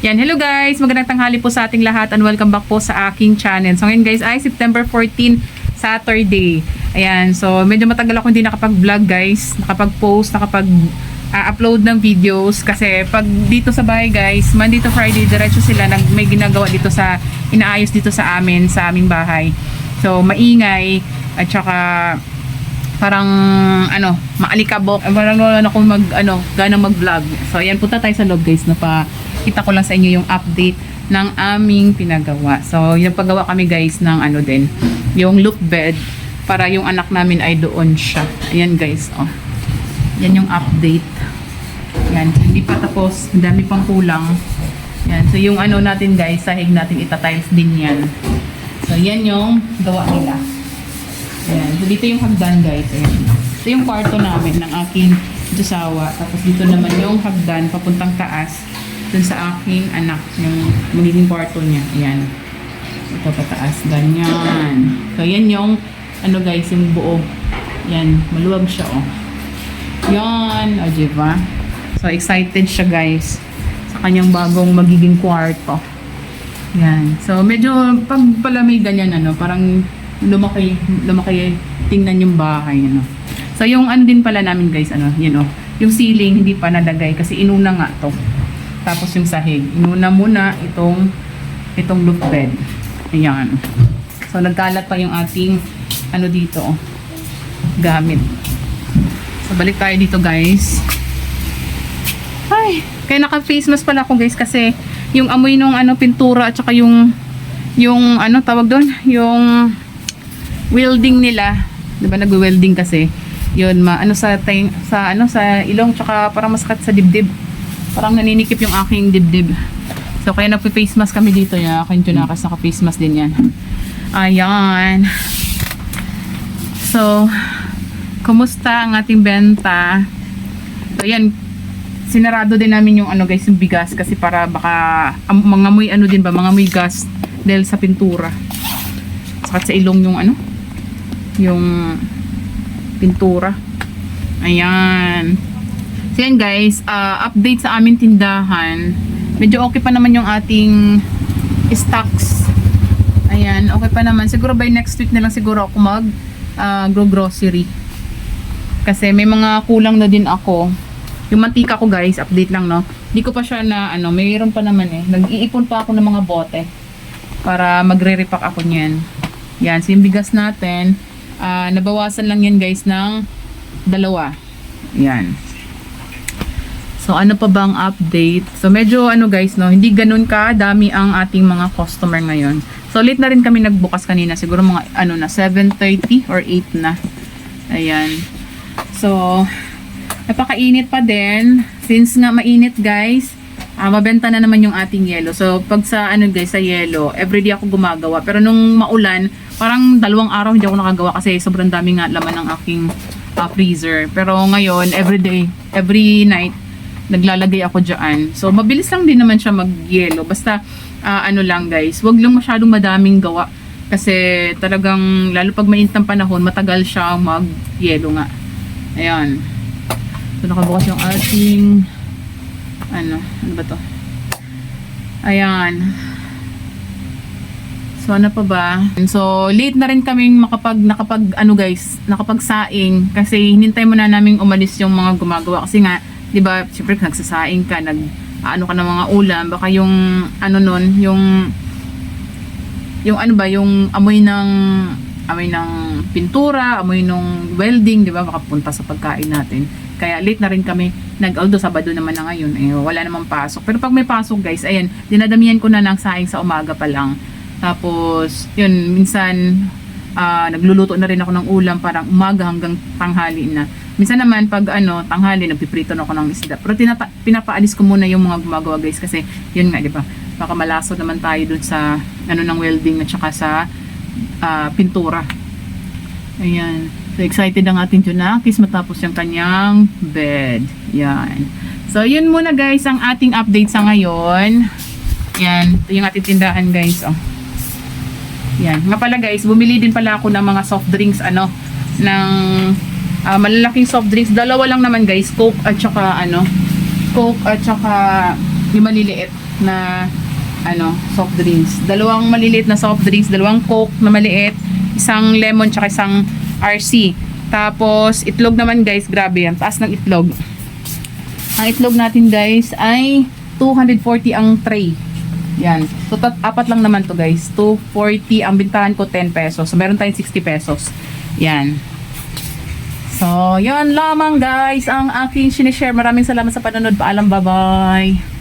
Yan, hello guys! Magandang tanghali po sa ating lahat and welcome back po sa aking channel. So ngayon guys ay September 14, Saturday. Ayan, so medyo matagal ako hindi nakapag-vlog guys, nakapag-post, nakapag-upload ng videos kasi pag dito sa bahay guys, Monday to Friday, diretso sila nag may ginagawa dito sa, inaayos dito sa amin, sa aming bahay. So maingay at saka parang ano, maalikabok. Parang wala na akong mag ano, ganang mag-vlog. So ayan, punta tayo sa loob guys na pa kita ko lang sa inyo yung update ng aming pinagawa. So yung paggawa kami guys ng ano din, yung loop bed para yung anak namin ay doon siya. Ayan guys, oh. Yan yung update. Yan, hindi pa tapos, ang dami pang kulang. Yan, so yung ano natin guys, sahig natin itatiles din yan. So yan yung gawa nila. Ayan. So, dito yung hagdan, guys. Ayan. Ito yung kwarto namin ng aking josawa. Tapos dito naman yung hagdan papuntang taas dun sa aking anak. Yung magiging kwarto niya. Ayan. Ito pataas. Ganyan. So, yan yung ano guys, yung buo. Yan. Maluwag siya, oh. Yan. O, diba? So, excited siya, guys. Sa kanyang bagong magiging kwarto. Yan. So, medyo pag pala may ganyan, ano, parang lumaki, lumaki tingnan yung bahay, ano. So, yung ano din pala namin, guys, ano, yun, oh. Yung ceiling, hindi pa nalagay kasi inuna nga to. Tapos yung sahig. Inuna muna itong, itong loop bed. Ayan. So, nagkalat pa yung ating, ano dito, gamit. So, balik tayo dito, guys. Ay, kaya naka-face mask pala ako guys kasi yung amoy nung ano pintura at saka yung yung ano tawag doon, yung welding nila. 'Di ba nagwe-welding kasi? Yun, ma ano sa sa ano sa ilong tsaka parang masakit sa dibdib. Parang naninikip yung aking dibdib. So kaya nagpe-face mask kami dito ya. Akin tunakas naka-face mask din yan. Ayan. So, kumusta ang ating benta? So, yan, sinarado din namin yung ano guys, yung bigas kasi para baka am, mangamoy ano din ba, mangamoy gas dahil sa pintura. Saka sa ilong yung ano, yung pintura. Ayan. So yan guys, ah, update sa aming tindahan. Medyo okay pa naman yung ating stocks. Ayan, okay pa naman. Siguro by next week na lang siguro ako mag ah, grow grocery. Kasi may mga kulang na din ako. Yung mantika ko guys, update lang no. Hindi ko pa siya na ano, mayroon pa naman eh. Nag-iipon pa ako ng mga bote para magre-repack ako niyan. Yan, so yung bigas natin, ah, nabawasan lang yan guys ng dalawa. Yan. So ano pa bang update? So medyo ano guys no, hindi ganun ka dami ang ating mga customer ngayon. So late na rin kami nagbukas kanina, siguro mga ano na 7:30 or 8 na. Ayan. So napakainit pa din. Since nga mainit guys, ah, mabenta na naman yung ating yelo. So pag sa ano guys sa yelo, everyday ako gumagawa. Pero nung maulan, parang dalawang araw hindi ako nakagawa kasi sobrang dami nga laman ng aking ah, freezer. Pero ngayon, everyday, every night, naglalagay ako dyan. So, mabilis lang din naman siya mag-yelo. Basta, ah, ano lang guys, wag lang masyadong madaming gawa. Kasi talagang, lalo pag mainit ang panahon, matagal siya mag-yelo nga. Ayan. So, nakabukas yung ating, ano, ano ba to? Ayan. So, ano pa ba? So, late na rin kaming makapag, nakapag, ano guys, nakapagsaing. Kasi, hinintay mo na namin umalis yung mga gumagawa. Kasi nga, di ba, syempre, nagsasaing ka, nag, ano ka ng mga ulam. Baka yung, ano nun, yung, yung ano ba, yung amoy ng, amoy ng pintura, amoy ng welding, di ba, makapunta sa pagkain natin. Kaya late na rin kami nag although Sabado naman na ngayon eh, wala namang pasok pero pag may pasok guys ayan dinadamihan ko na ng saing sa umaga pa lang tapos yun minsan ah, nagluluto na rin ako ng ulam parang umaga hanggang tanghali na minsan naman pag ano tanghali nagpiprito na ako ng isda pero tinata- pinapaalis ko muna yung mga gumagawa guys kasi yun nga di ba baka malaso naman tayo dun sa ano ng welding at saka sa ah, pintura Ayan. So, excited ang ating Junakis matapos yung kanyang bed. Yan. So, yun muna guys ang ating update sa ngayon. Yan. Ito yung ating tindahan guys. Oh. Yan. Nga pala guys, bumili din pala ako ng mga soft drinks ano, ng ah, malalaking soft drinks. Dalawa lang naman guys, Coke at saka ano, Coke at saka yung maliliit. na ano, soft drinks. Dalawang maliliit na soft drinks, dalawang Coke na maliit, isang lemon tsaka isang RC. Tapos itlog naman guys, grabe yan. Taas ng itlog. Ang itlog natin guys ay 240 ang tray. Yan. So, tat, apat lang naman to guys. 240. Ang bintahan ko 10 pesos. So, meron tayong 60 pesos. Yan. So, yun lamang guys ang aking sinishare. Maraming salamat sa panonood. Paalam, bye-bye.